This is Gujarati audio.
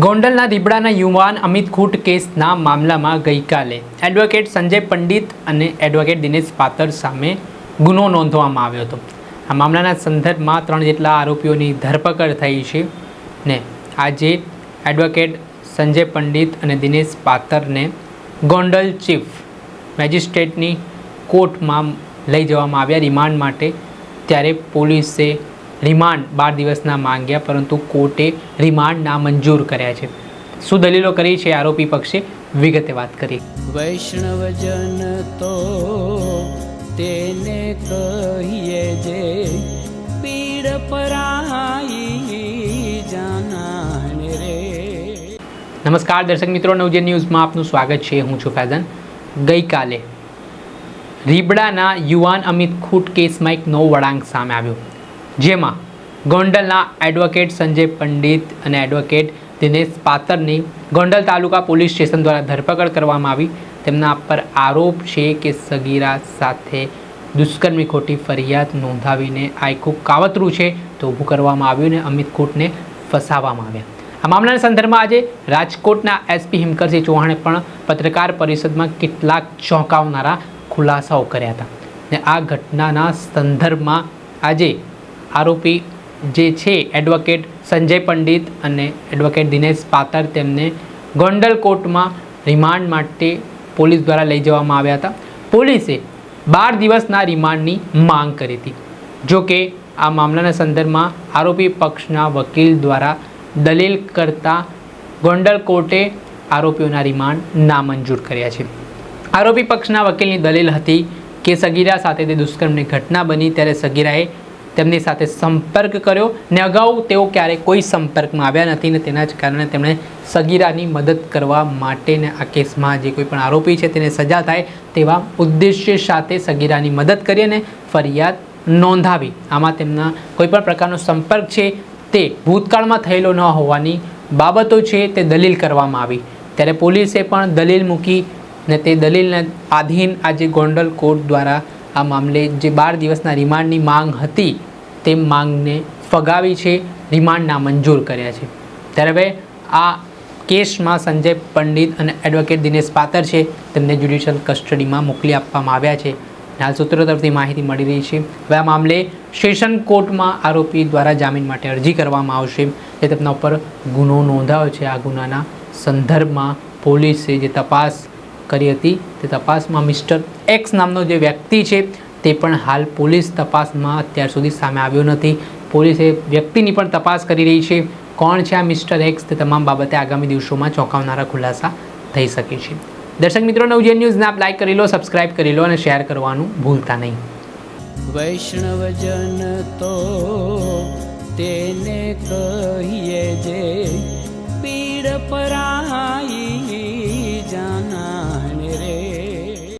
ગોંડલના દીપડાના યુવાન અમિત ખૂટ કેસના મામલામાં ગઈકાલે એડવોકેટ સંજય પંડિત અને એડવોકેટ દિનેશ પાતર સામે ગુનો નોંધવામાં આવ્યો હતો. આ મામલાના સંદર્ભમાં ત્રણ જેટલા આરોપીઓની ધરપકડ થઈ છે ને આજે એડવોકેટ સંજય પંડિત અને દિનેશ પાતરને ગોંડલ ચીફ મેજિસ્ટ્રેટની કોર્ટમાં લઈ જવામાં આવ્યા રિમાન્ડ માટે, ત્યારે પોલીસે રિમાન્ડ બાર દિવસના માંગ્યા પરંતુ કોર્ટે રિમાન્ડ નામંજૂર કર્યા છે. શું દલીલો કરી છે આરોપી પક્ષે? વિગતે વાત કરી વૈષ્ણવજન તો તેને કહીએ જે પીડ પરાઈ જાનાને રે. નમસ્કાર દર્શક મિત્રો નવજે ન્યૂઝમાં આપનું સ્વાગત છે. હું છું ફૈઝન ગઈકાલે રીબડાના યુવાન અમિત ખૂટ કેસમાં એક નવો વળાંક સામે આવ્યો. જેમાં ગોંડલના એડવોકેટ સંજય પંડિત અને એડવોકેટ દિનેશ પાતરની ગોંડલ તાલુકા પોલીસ સ્ટેશન દ્વારા ધરપકડ કરવામાં આવી. તેમના પર આરોપ છે કે સગીરા સાથે દુષ્કર્મની ખોટી ફરિયાદ નોંધાવીને આ કાવતરું છે તો ઊભું કરવામાં આવ્યું ને અમિત કોટને ફસાવવામાં આવ્યા. આ મામલાના સંદર્ભમાં આજે રાજકોટના એસપી હિમકરસિંહ ચૌહાણે પણ પત્રકાર પરિષદમાં કેટલાક ચોંકાવનારા ખુલાસાઓ કર્યા હતા. ને આ ઘટનાના સંદર્ભમાં આજે આરોપી જે છે, એડવોકેટ સંજય પંડિત અને એડવોકેટ દિનેશ પાતર તેમને ગોંડલ કોર્ટમાં રિમાન્ડ માટે પોલીસ દ્વારા લઈ જવામાં આવ્યા હતા. પોલીસે બાર દિવસના રિમાન્ડની માંગ કરી હતી. જો કે, આ મામલાના સંદર્ભમાં આરોપી પક્ષના વકીલ દ્વારા દલીલ કરતા ગોંડલ કોર્ટે આરોપીઓના રિમાન્ડ નામંજૂર કર્યા છે. આરોપી પક્ષના વકીલની દલીલ હતી કે સગીરા સાથે તે દુષ્કર્મની ઘટના બની, ત્યારે સગીરાએ તેમની સાથે સંપર્ક કર્યો ને અગાઉ તેઓ ક્યારેય કોઈ સંપર્કમાં આવ્યા નથી ને તેના જ કારણે તેમણે સગીરાની મદદ કરવા માટેને આ કેસમાં જે કોઈ પણ આરોપી છે તેને સજા થાય તેવા ઉદ્દેશ્ય સાથે સગીરાની મદદ કરી અને ફરિયાદ નોંધાવી. આમાં તેમના કોઈ પણ પ્રકારનો સંપર્ક છે તે ભૂતકાળમાં થયેલો ન હોવાની બાબતો છે તે દલીલ કરવામાં આવી. ત્યારે પોલીસે પણ દલીલ મૂકી ને તે દલીલને આધીન આજે ગોંડલ કોર્ટ દ્વારા આ મામલે જે બાર દિવસના રિમાન્ડની માંગ હતી તે માંગને ફગાવી છે રિમાન્ડ નામંજૂર કર્યા છે. ત્યારે હવે આ કેસમાં સંજય પંડિત અને એડવોકેટ દિનેશ પાતર છે, તેમને જ્યુડિશિયલ કસ્ટડીમાં મોકલી આપવામાં આવ્યા છે. હાલ સૂત્રો તરફથી માહિતી મળી રહી છે. હવે આ મામલે સેશન કોર્ટમાં આરોપી દ્વારા જામીન માટે અરજી કરવામાં આવશે. જે તેમના ઉપર ગુનો નોંધાયો છે. આ ગુનાના સંદર્ભમાં પોલીસે જે તપાસ કરી હતી. તે તપાસમાં મિસ્ટર એક્સ નામનો જે વ્યક્તિ છે, તે પણ હાલ પોલીસ તપાસમાં અત્યાર સુધી સામે આવ્યો નથી. પોલીસે વ્યક્તિની પણ તપાસ કરી રહી છે. કોણ છે આ મિસ્ટર એક્સ? તે તમામ બાબતે આગામી દિવસોમાં ચોંકાવનારા ખુલાસા થઈ શકે છે. દર્શક મિત્રો જે ન્યૂઝને આપ લાઈક કરી લો સબસ્ક્રાઇબ કરી લો અને શેર કરવાનું ભૂલતા નહીં. વૈષ્ણવજન તો તેને કહીએ જે